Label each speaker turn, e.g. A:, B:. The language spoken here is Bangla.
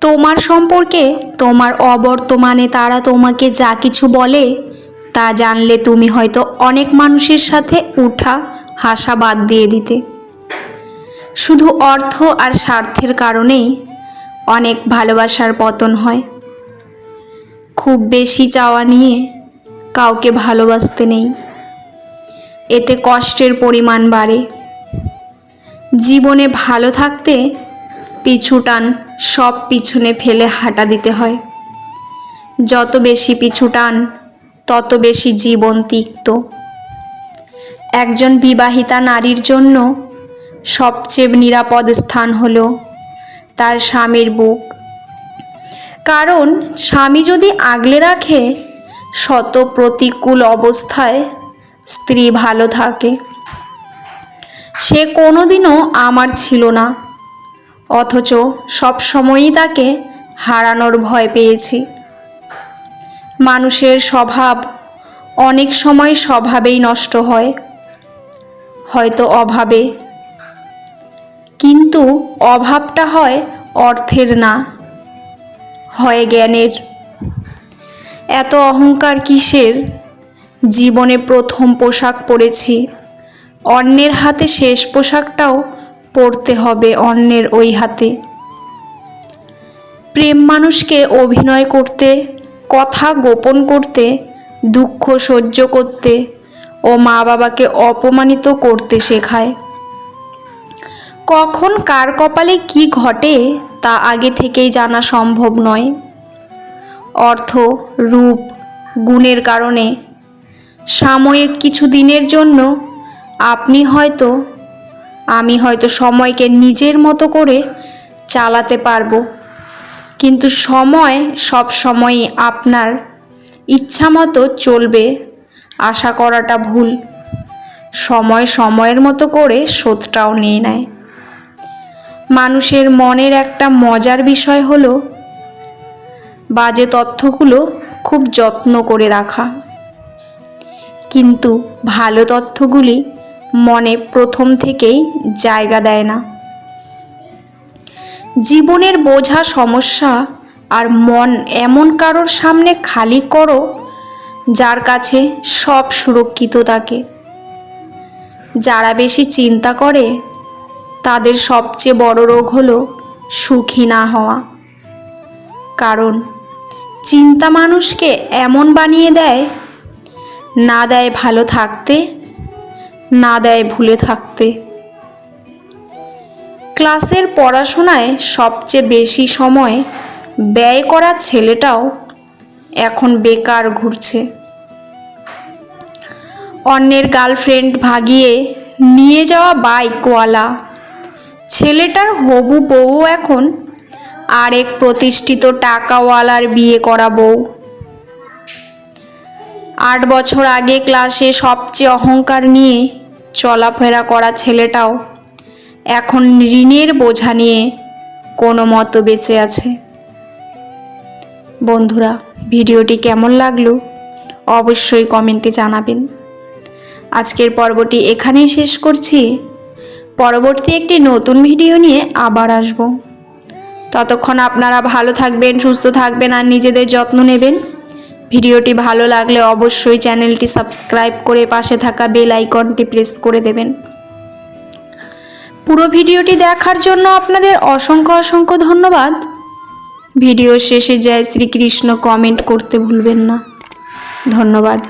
A: তোমার সম্পর্কে, তোমার অবর্তমানে তারা তোমাকে যা কিছু বলে, তা জানলে তুমি হয়তো অনেক মানুষের সাথে উঠা হাসা বাদ দিয়ে দিতে। শুধু অর্থ আর স্বার্থের কারণেই অনেক ভালোবাসার পতন হয়। খুব বেশি চাওয়া নিয়ে কাউকে ভালোবাসতে নেই। এতে কষ্টের পরিমাণ বাড়ে। জীবনে ভালো থাকতে পিছুটান সব পিছনে ফেলে হাঁটা দিতে হয়। যত বেশি পিছু টান, তত বেশি জীবন তিক্ত। একজন বিবাহিতা নারীর জন্য সবচেয়ে নিরাপদ স্থান হলো তার স্বামীর বুক। কারণ স্বামী যদি আগলে রাখে, শত প্রতিকূল অবস্থায় স্ত্রী ভালো থাকে। সে কোনোদিনও আমার ছিল না। অথচ সব সময়ই তাকে হারানোর ভয় পেয়েছি। মানুষের স্বভাব অনেক সময় স্বভাবেই নষ্ট হয়, হয়তো অভাবে। কিন্তু অভাবটা হয় অর্থের না, হয় জ্ঞানের। এত অহংকার কিসের? জীবনে প্রথম পোশাক পরেছি, অন্যের হাতে শেষ পোশাকটাও পরতে হবে অন্যের ওই হাতে। প্রেম মানুষকে অভিনয় করতে, কথা গোপন করতে, দুঃখ সহ্য করতে ও মা বাবাকে অপমানিত করতে শেখায়। কখন কার কপালে কি ঘটে তা আগে থেকেই জানা সম্ভব নয়। অর্থ, রূপ, গুণের কারণে। সাময়িক কিছু দিনের জন্য আপনি হয়তো আমি হয়তো সময়কে নিজের মতো করে চালাতে পারব। কিন্তু সময় সব সময়ই আপনার ইচ্ছা মতো চলবে, আশা করাটা ভুল। সময় সময়ের মতো করে শোধটাও নিয়ে নেয়। মানুষের মনের একটা মজার বিষয় হলো বাজে তথ্যগুলো খুব যত্ন করে রাখা। কিন্তু ভালো তথ্যগুলি মনে প্রথম থেকেই জায়গা দেয় না। জীবনের বোঝা সমস্যা আর মন এমন কারোর সামনে খালি করো, যার কাছে সব সুরক্ষিত থাকে। যারা বেশি চিন্তা করে, তাদের সবচেয়ে বড় রোগ হলো সুখী না হওয়া। কারণ, চিন্তা মানুষকে এমন বানিয়ে দেয়, না দেয় ভালো থাকতে না দেয় ভুলে থাকতে। ক্লাসের পড়াশোনায় সবচেয়ে বেশি সময় ব্যয় করা ছেলেটাও এখন বেকার ঘুরছে। অন্যের গার্লফ্রেন্ড ভাগিয়ে নিয়ে যাওয়া বাইকওয়ালা। ছেলেটার হবু বউ এখন আরেক প্রতিষ্ঠিত টাকাওয়ালার বিয়ে করা বউ। আট বছর আগে ক্লাসে সবচেয়ে অহংকার নিয়ে চলাফেরা করা ছেলেটাও এখন ঋণের বোঝা নিয়ে কোনো মতো বেঁচে আছে। বন্ধুরা, ভিডিওটি কেমন লাগল অবশ্যই কমেন্টে জানাবেন। আজকের পর্বটি এখানেই শেষ করছি। পরবর্তী একটি নতুন ভিডিও নিয়ে আবার আসব। ততক্ষণ আপনারা ভালো থাকবেন, সুস্থ থাকবেন আর নিজেদের যত্ন নেবেন। ভিডিওটি ভালো লাগলে অবশ্যই চ্যানেলটি সাবস্ক্রাইব করে পাশে থাকা বেল আইকনটি প্রেস করে দেবেন। পুরো ভিডিওটি দেখার জন্য আপনাদের অসংখ্য অসংখ্য ধন্যবাদ। ভিডিও শেষে জয় শ্রীকৃষ্ণ কমেন্ট করতে ভুলবেন না। ধন্যবাদ।